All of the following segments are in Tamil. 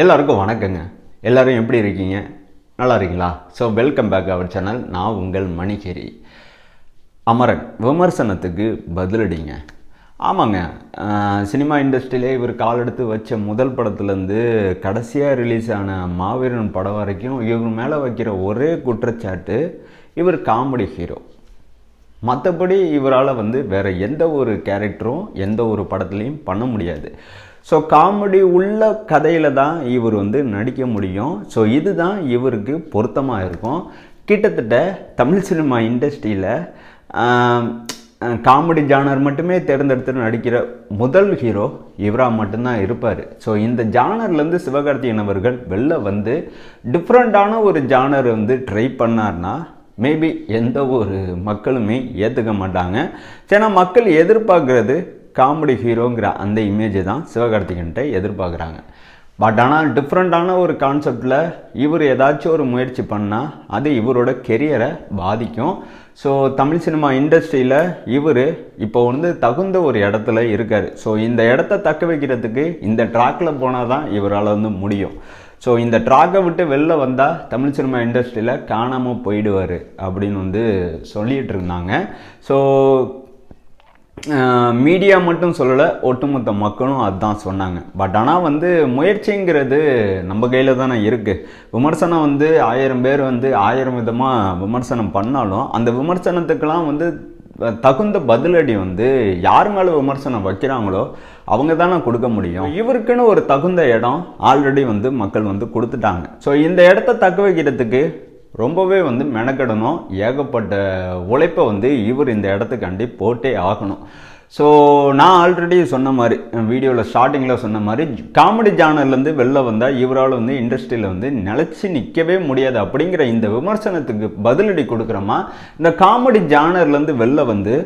எல்லாருக்கும் வணக்கங்க. எல்லோரும் எப்படி இருக்கீங்க? நல்லா இருக்கீங்களா? So welcome back our channel நான் உங்கள் மணிகேரி. அமரன் விமர்சனத்துக்கு பதிலடிங்க. ஆமாங்க. சினிமா இண்டஸ்ட்ரியிலே இவர் கால் எடுத்து வச்ச முதல் படத்துலேருந்து கடைசியாக ரிலீஸ் ஆன மாவீரன் படம் வரைக்கும் இவர் மேலே வைக்கிற ஒரே குற்றச்சாட்டு இவர் காமெடி ஹீரோ மற்றபடி இவரால் வந்து வேறு எந்த ஒரு கேரக்டரும் எந்த ஒரு படத்துலையும் பண்ண முடியாது. ஸோ காமெடி உள்ள கதையில் தான் இவர் வந்து நடிக்க முடியும். ஸோ இதுதான் இவருக்கு பொருத்தமாக இருக்கும். கிட்டத்தட்ட தமிழ் சினிமா இண்டஸ்ட்ரியில் காமெடி ஜானர் மட்டுமே தேர்ந்தெடுத்து நடிக்கிற முதல் ஹீரோ இவராக மட்டும்தான் இருப்பார். ஸோ இந்த ஜானர்லேருந்து சிவகார்த்திகேயன் அவர்கள் வெளில வந்து டிஃப்ரெண்ட்டான ஒரு ஜானர் வந்து ட்ரை பண்ணார்னா மேபி எந்த ஒரு மக்களுமே ஏற்றுக்க மாட்டாங்க. ஏன்னா மக்கள் எதிர்பார்க்குறது காமெடி ஹீரோங்கிற அந்த இமேஜை தான் சிவகார்த்திகன்ட்ட எதிர்பார்க்குறாங்க. பட் ஆனால் டிஃப்ரெண்ட்டான ஒரு கான்செப்டில் இவர் ஏதாச்சும் ஒரு முயற்சி பண்ணால் அது இவரோட கெரியரை பாதிக்கும். ஸோ தமிழ் சினிமா இண்டஸ்ட்ரியில் இவர் இப்போ வந்து தகுந்த ஒரு இடத்துல இருக்கார். ஸோ இந்த இடத்த தக்க வைக்கிறதுக்கு இந்த ட்ராக்கில் போனால் தான் இவரால் வந்து முடியும். ஸோ இந்த ட்ராக்கை விட்டு வெளில வந்தால் தமிழ் சினிமா இண்டஸ்ட்ரியில் காணாமல் போயிடுவார் அப்படின்னு வந்து சொல்லிகிட்டு இருந்தாங்க. ஸோ மீடியா மட்டும் சொல்லலை ஒட்டுமொத்த மக்களும் அதுதான் சொன்னாங்க. பட் ஆனால் வந்து முயற்சிங்கிறது நம்ம கையில் தானே இருக்குது விமர்சனம் வந்து ஆயிரம் பேர் வந்து ஆயிரம் விதமாக விமர்சனம் பண்ணாலும் அந்த விமர்சனத்துக்கெல்லாம் வந்து தகுந்த பதிலடி வந்து யார் மேலே விமர்சனம் வைக்கிறாங்களோ அவங்க தானே கொடுக்க முடியும். இவருக்குன்னு ஒரு தகுந்த இடம் ஆல்ரெடி வந்து மக்கள் வந்து கொடுத்துட்டாங்க. ஸோ இந்த இடத்த தக்க வைக்கிறதுக்கு ரொம்பவே வந்து மெனக்கெடணும். ஏகப்பட்ட உழைப்பை வந்து இவர் இந்த இடத்துக்காண்டி போட்டே ஆகணும். ஸோ நான் ஆல்ரெடி சொன்ன மாதிரி வீடியோவில் ஸ்டார்டிங்கில் சொன்ன மாதிரி காமெடி ஜானர்லேருந்து வெளில வந்தால் இவரால் வந்து இண்டஸ்ட்ரியில் வந்து நிலச்சி நிற்கவே முடியாது. அப்படிங்கிற இந்த விமர்சனத்துக்கு பதிலடி கொடுக்குறோமா? இந்த காமெடி ஜானர்லேருந்து வெளில வந்து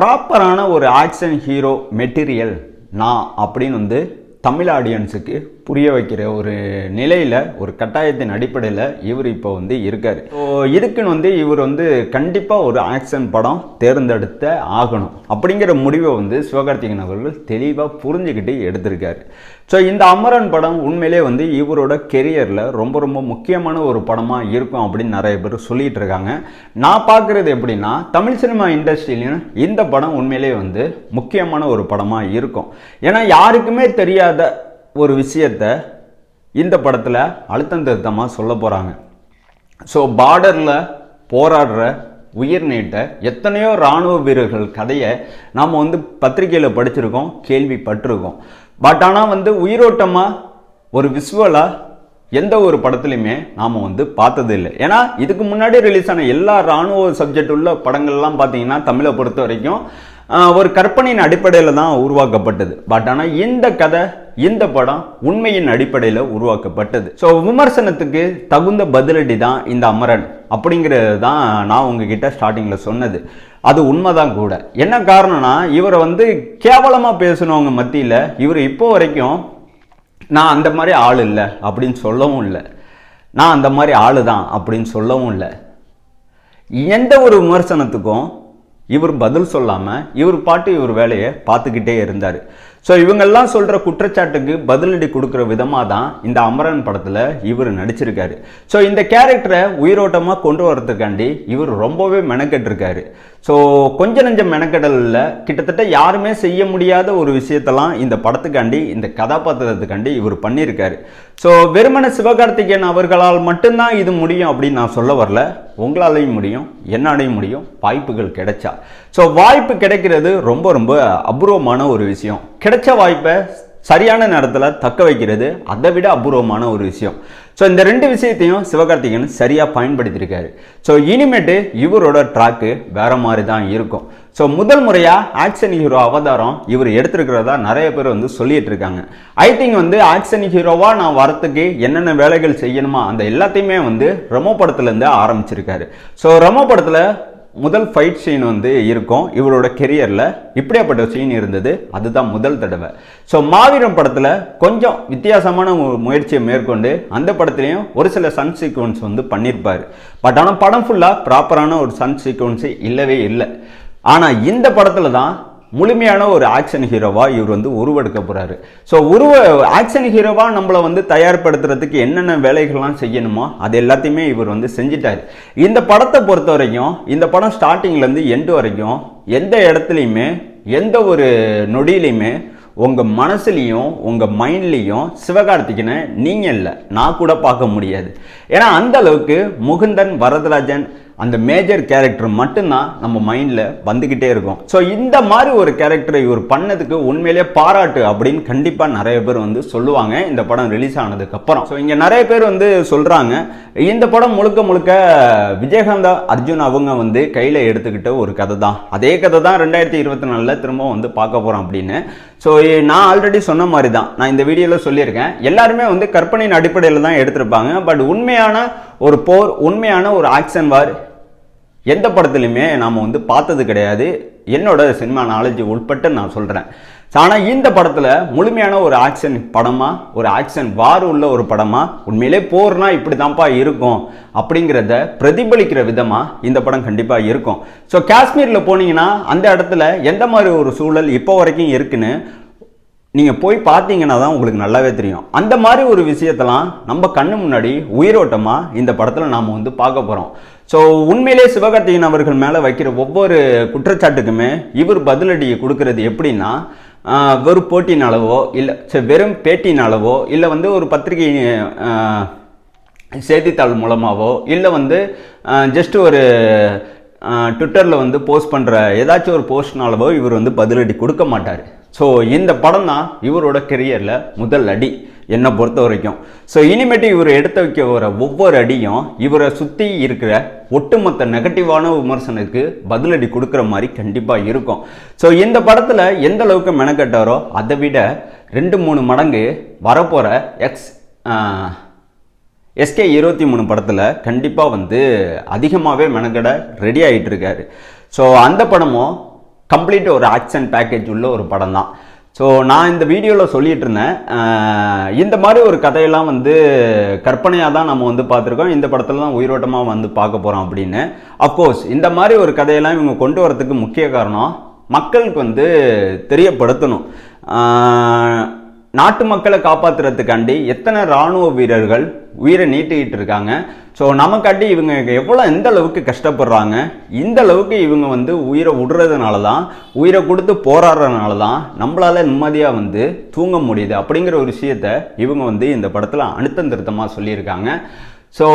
ப்ராப்பரான ஒரு ஆக்ஷன் ஹீரோ மெட்டீரியல் நான் அப்படின்னு வந்து தமிழ் ஆடியன்ஸுக்கு புரிய வைக்கிற ஒரு நிலையில் ஒரு கட்டாயத்தின் அடிப்படையில் இவர் இப்போ வந்து இருக்கார். இதுக்குன்னு வந்து இவர் வந்து கண்டிப்பாக ஒரு ஆக்ஷன் படம் தேர்ந்தெடுத்த ஆகணும். அப்படிங்கிற முடிவை வந்து சிவகார்த்திகன் அவர்கள் தெளிவாக புரிஞ்சுக்கிட்டு எடுத்திருக்காரு. ஸோ இந்த அமரன் படம் உண்மையிலே வந்து இவரோட கெரியரில் ரொம்ப ரொம்ப முக்கியமான ஒரு படமாக இருக்கும் அப்படின்னு நிறைய பேர் சொல்லிட்டு இருக்காங்க. நான் பார்க்குறது எப்படின்னா தமிழ் சினிமா இண்டஸ்ட்ரியிலையும் இந்த படம் உண்மையிலே வந்து முக்கியமான ஒரு படமாக இருக்கும். ஏன்னா யாருக்குமே தெரியாத ஒரு விஷயத்த இந்த படத்தில் அழுத்தம் திருத்தமாக சொல்ல போகிறாங்க ஸோ பார்டரில் போராடுற உயிர் நீட்ட எத்தனையோ இராணுவ வீரர்கள் கதையை நாம் வந்து பத்திரிக்கையில் படிச்சிருக்கோம் கேள்விப்பட்டிருக்கோம். பட் ஆனால் வந்து உயிரோட்டமாக ஒரு விஷுவலாக எந்த ஒரு படத்துலையுமே நாம் வந்து பார்த்தது இல்லை ஏன்னா இதுக்கு முன்னாடி ரிலீஸ் ஆன எல்லா இராணுவ சப்ஜெக்ட் உள்ள படங்கள்லாம் பார்த்தீங்கன்னா தமிழை பொறுத்த வரைக்கும் ஒரு கற்பனையின் அடிப்படையில் தான் உருவாக்கப்பட்டது. பட் ஆனால் இந்த கதை இந்த படம் உண்மையின் அடிப்படையில் உருவாக்கப்பட்டது. ஸோ விமர்சனத்துக்கு தகுந்த பதிலடி தான் இந்த அமரன் அப்படிங்கிறது தான் நான் உங்ககிட்ட ஸ்டார்டிங்கில் சொன்னது. அது உண்மைதான் கூட. என்ன காரணம்னா இவரை வந்து கேவலமாக பேசினவங்க மத்தியில் இவர் இப்போ வரைக்கும் நான் அந்த மாதிரி ஆள் இல்லை அப்படின்னு சொல்லவும் இல்லை. நான் அந்த மாதிரி ஆள் தான் அப்படின்னு சொல்லவும் இல்லை. எந்த ஒரு விமர்சனத்துக்கும் இவர் பதில் சொல்லாமல் இவர் பாட்டு இவர் வேலையை பார்த்துக்கிட்டே இருந்தார். ஸோ இவங்கெல்லாம் சொல்கிற குற்றச்சாட்டுக்கு பதிலடி கொடுக்குற விதமாக தான் இந்த அமரன் படத்தில் இவர் நடிச்சிருக்காரு. ஸோ இந்த கேரக்டரை உயிரோட்டமாக கொண்டு வரதுக்காண்டி இவர் ரொம்பவே மெனக்கெட்டிருக்காரு. ஸோ கொஞ்ச நஞ்சம் மெனக்கெடல் இல்லை. கிட்டத்தட்ட யாருமே செய்ய முடியாத ஒரு விஷயத்தெல்லாம் இந்த படத்துக்காண்டி இந்த கதாபாத்திரத்துக்காண்டி இவர் பண்ணியிருக்காரு. ஸோ வெறுமன சிவகார்த்திகேயன் அவர்களால் மட்டும்தான் இது முடியும் அப்படின்னு நான் சொல்ல வரல. உங்களாலையும் முடியும் என்னாலையும் முடியும். வாய்ப்புகள் கிடைச்சா. ஸோ வாய்ப்பு கிடைக்கிறது ரொம்ப ரொம்ப அபூர்வமான ஒரு விஷயம். கிடைச்ச வாய்ப்பை சரியான நேரத்தில் தக்க வைக்கிறது. அதை விட அபூர்வமான ஒரு விஷயம். ஸோ இந்த ரெண்டு விஷயத்தையும் சிவகார்த்திகேயன் சரியாக பயன்படுத்தியிருக்காரு. ஸோ இனிமேட்டு இவரோட ட்ராக்கு வேற மாதிரி தான் இருக்கும். ஸோ முதல் முறையாக ஆக்ஷன் ஹீரோ அவதாரம் இவர் எடுத்திருக்கிறதா நிறைய பேர் வந்து சொல்லிட்டு இருக்காங்க ஐ திங்க் வந்து ஆக்ஷன் ஹீரோவாக நான் வரத்துக்கு என்னென்ன வேலைகள் செய்யணுமா அந்த எல்லாத்தையுமே வந்து ரெமோ படத்துலேருந்து ஆரம்பிச்சிருக்காரு. ஸோ ரெமோ படத்தில் முதல் ஃபைட் சீன் வந்து இருக்கும். இவரோட கெரியரில் இப்படியாப்பட்ட சீன் இருந்தது. அதுதான் முதல் தடவை. ஸோ மாவீரம் படத்தில் கொஞ்சம் வித்தியாசமான முயற்சியை மேற்கொண்டு அந்த படத்துலையும் ஒரு சில சன் சீக்வன்ஸ் வந்து பண்ணியிருப்பார் பட் ஆனால் படம் ஃபுல்லாக ப்ராப்பரான ஒரு சன் சீக்வன்ஸு இல்லவே இல்லை. ஆனால் இந்த படத்தில் தான் முழுமையான ஒரு ஆக்ஷன் ஹீரோவாக இவர் வந்து உருவெடுக்க போகிறாரு ஸோ உருவ ஆக்ஷன் ஹீரோவாக நம்மளை வந்து தயார்படுத்துறதுக்கு என்னென்ன வேலைகள்லாம் செய்யணுமோ அது எல்லாத்தையுமே இவர் வந்து செஞ்சிட்டார். இந்த படத்தை பொறுத்த வரைக்கும் இந்த படம் ஸ்டார்டிங்லேருந்து எண்டு வரைக்கும் எந்த இடத்துலையுமே எந்த ஒரு நொடியிலையுமே உங்கள் மனசுலையும் உங்கள் மைண்ட்லேயும் சிவகார்த்திகனை நீங்கள் இல்லை. நான் கூட பார்க்க முடியாது. ஏன்னா அந்த அளவுக்கு முகுந்தன் வரதராஜன் அந்த மேஜர் கேரக்டர் மட்டும்தான் நம்ம மைண்டில் வந்துக்கிட்டே இருக்கும். ஸோ இந்த மாதிரி ஒரு கேரக்டரை இவர் பண்ணதுக்கு உண்மையிலேயே பாராட்டு அப்படின்னு கண்டிப்பாக நிறைய பேர் வந்து சொல்லுவாங்க. இந்த படம் ரிலீஸ் ஆனதுக்கப்புறம் ஸோ இங்கே நிறைய பேர் வந்து சொல்கிறாங்க இந்த படம் முழுக்க முழுக்க விஜயகாந்தா அர்ஜுன் அவங்க வந்து கையில் எடுத்துக்கிட்ட ஒரு கதை தான். அதே கதை தான் ரெண்டாயிரத்தி இருபத்தி நாலில் திரும்ப வந்து பார்க்க போகிறோம் அப்படின்னு. ஸோ நான் ஆல்ரெடி சொன்ன மாதிரி தான். நான் இந்த வீடியோவில் சொல்லியிருக்கேன். எல்லாருமே வந்து கற்பனையின் அடிப்படையில் தான் எடுத்திருப்பாங்க. பட் உண்மையான ஒரு போர் உண்மையான ஒரு ஆக்ஷன் வார் எந்த படத்துலையுமே நாம் வந்து பார்த்தது கிடையாது. என்னோட சினிமா நாலேஜ் உட்பட்டு நான் சொல்கிறேன் ஆனால் இந்த படத்தில் முழுமையான ஒரு ஆக்ஷன் படமாக ஒரு ஆக்ஷன் வார் உள்ள ஒரு படமாக உண்மையிலே போர்னா இப்படி தான்ப்பா இருக்கும் அப்படிங்கிறத பிரதிபலிக்கிற விதமாக இந்த படம் கண்டிப்பாக இருக்கும். ஸோ காஷ்மீரில் போனீங்கன்னா அந்த இடத்துல எந்த மாதிரி ஒரு சூழல் இப்போ வரைக்கும் இருக்குன்னு நீங்கள் போய் பார்த்தீங்கன்னா தான் உங்களுக்கு நல்லாவே தெரியும். அந்த மாதிரி ஒரு விஷயத்தெல்லாம் நம்ம கண்ணு முன்னாடி உயிரோட்டமாக இந்த படத்தில் நாம் வந்து பார்க்க போகிறோம் ஸோ உண்மையிலே சிவகார்த்திகேயன் அவர்கள் மேலே வைக்கிற ஒவ்வொரு குற்றச்சாட்டுக்குமே இவர் பதிலடி கொடுக்கறது எப்படின்னா வெறும் போட்டினாலவோ இல்லை சரி, வெறும் பேட்டினாலவோ இல்லை வந்து ஒரு பத்திரிகை செய்தித்தாள் மூலமாகவோ இல்லை வந்து ஜஸ்ட் ஒரு ட்விட்டரில் வந்து போஸ்ட் பண்ணுற ஏதாச்சும் ஒரு போஸ்ட்னாலவோ இவர் வந்து பதிலடி கொடுக்க மாட்டார். ஸோ இந்த படம் தான் இவரோட கெரியரில் முதல் அடி. என்னை பொறுத்த வரைக்கும். ஸோ இனிமேட்டு இவர் எடுத்து வைக்க வர ஒவ்வொரு அடியும் இவரை சுற்றி இருக்கிற ஒட்டுமொத்த நெகட்டிவான விமர்சனத்துக்கு பதிலடி கொடுக்குற மாதிரி கண்டிப்பாக இருக்கும். ஸோ இந்த படத்தில் எந்த அளவுக்கு மெனக்கட்டாரோ அதை விட ரெண்டு மூணு மடங்கு வரப்போகிற எக்ஸ் எஸ்கே இருபத்தி மூணு படத்தில் கண்டிப்பாக வந்து அதிகமாகவே மெனக்கட ரெடி ஆகிட்டு இருக்காரு. ஸோ அந்த படமும் கம்ப்ளீட் ஒரு ஆக்ஷன் பேக்கேஜ் உள்ள ஒரு படம் தான் ஸோ நான் இந்த வீடியோவில் சொல்லிட்டு இருந்தேன் இந்த மாதிரி ஒரு கதையெல்லாம் வந்து கற்பனையாக தான் நம்ம வந்து பார்த்துருக்கோம். இந்த படத்தில் தான் உயிரோட்டமாக வந்து பார்க்க போகிறோம் அப்படின்னு. அஃப்கோர்ஸ் இந்த மாதிரி ஒரு கதையெல்லாம் இவங்க கொண்டு வரதுக்கு முக்கிய காரணம் மக்களுக்கு வந்து தெரியப்படுத்தணும். நாட்டு மக்களை காப்பாற்றுறதுக்காண்டி எத்தனை ராணுவ வீரர்கள் உயிரை நீட்டிக்கிட்டு இருக்காங்க. ஸோ நமக்காட்டி இவங்க எவ்வளோ எந்த அளவுக்கு கஷ்டப்படுறாங்க? இந்த அளவுக்கு இவங்க வந்து உயிரை விடுறதுனால தான் உயிரை கொடுத்து போராடுறதுனால தான் நம்மளால நிம்மதியாக வந்து தூங்க முடியுது. அப்படிங்கிற ஒரு விஷயத்த இவங்க வந்து இந்த படத்தில் அழுத்தம் திருத்தமாக சொல்லியிருக்காங்க. ஸோ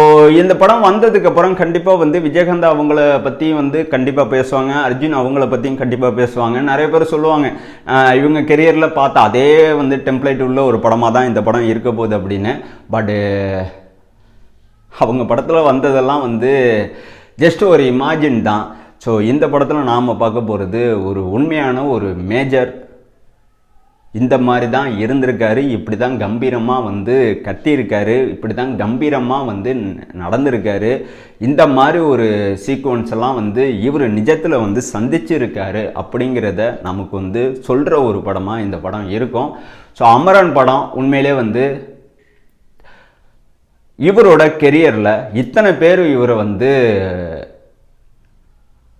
இந்த படம் வந்ததுக்கு அப்புறம் கண்டிப்பாக வந்து விஜயகாந்த் அவங்கள பற்றியும் வந்து கண்டிப்பாக பேசுவாங்க அர்ஜுன் அவங்கள பற்றியும் கண்டிப்பாக பேசுவாங்க. நிறைய பேர் சொல்லுவாங்க இவங்க கெரியரில் பார்த்த அதே வந்து டெம்ப்ளேட் உள்ள ஒரு படமாக தான் இந்த படம் இருக்க போகுது அப்படின்னு. பட்டு அவங்க படத்தில் வந்ததெல்லாம் வந்து ஜஸ்ட் ஒரு இமேஜின் தான். ஸோ இந்த படத்தில் நாம் பார்க்க போகிறது ஒரு உண்மையான ஒரு மேஜர் இந்த மாதிரி தான் இருந்திருக்காரு இப்படி தான் கம்பீரமாக வந்து கத்தியிருக்காரு இப்படி தான் கம்பீரமாக வந்து நடந்திருக்காரு. இந்த மாதிரி ஒரு சீக்வன்ஸ் எல்லாம் வந்து இவர் நிஜத்தில் வந்து சந்திச்சிருக்காரு அப்படிங்கிறத நமக்கு வந்து சொல்கிற ஒரு படமாக இந்த படம் இருக்கும். ஸோ அமரன் படம் உண்மையிலே வந்து இவரோட கெரியரில் இத்தனை பேர் இவரை வந்து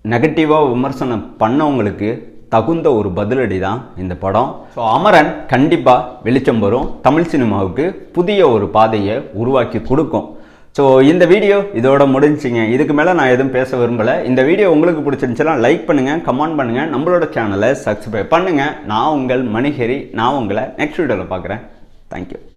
நெகட்டிவாக விமர்சனம் பண்ணவங்களுக்கு தகுந்த ஒரு பதிலடி தான் இந்த படம். ஸோ அமரன் கண்டிப்பாக வெளிச்சம் வரும். தமிழ் சினிமாவுக்கு புதிய ஒரு பாதையை உருவாக்கி கொடுக்கும். ஸோ இந்த வீடியோ இதோட முடிஞ்சிங்க. இதுக்கு மேலே நான் எதுவும் பேச விரும்பலை. இந்த வீடியோ உங்களுக்கு பிடிச்சிருந்துச்சுன்னா லைக் பண்ணுங்கள் கமெண்ட் பண்ணுங்கள் நம்மளோட சேனலை சப்ஸ்கிரைப் பண்ணுங்கள் நான் உங்கள் மணிஹரி நான் உங்களை நெக்ஸ்ட் வீடியோவில் பார்க்குறேன். தேங்க்யூ